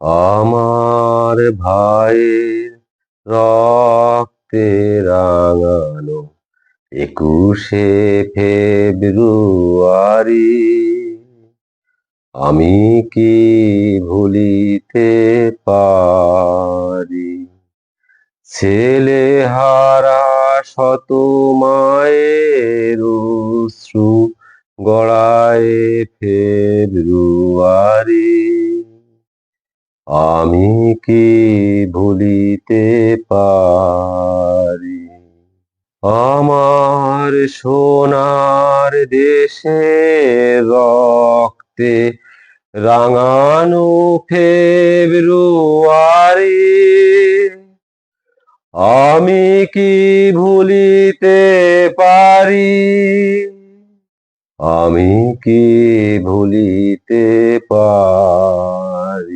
আমার ভাইয়ের রক্তে রাঙানো একুশে ফেব্রুয়ারি। আমি কি ভুলিতে পারি? ছেলে হারা শত মায়ের শ্রু গড়ায় ফেব্রুয়ারি। আমি কি ভুলিতে পারি? আমার সোনার দেশে রক্তে রাঙানো ফেব্রুয়ারি আমি কি ভুলিতে পারি? আমি কি ভুলিতে পারি?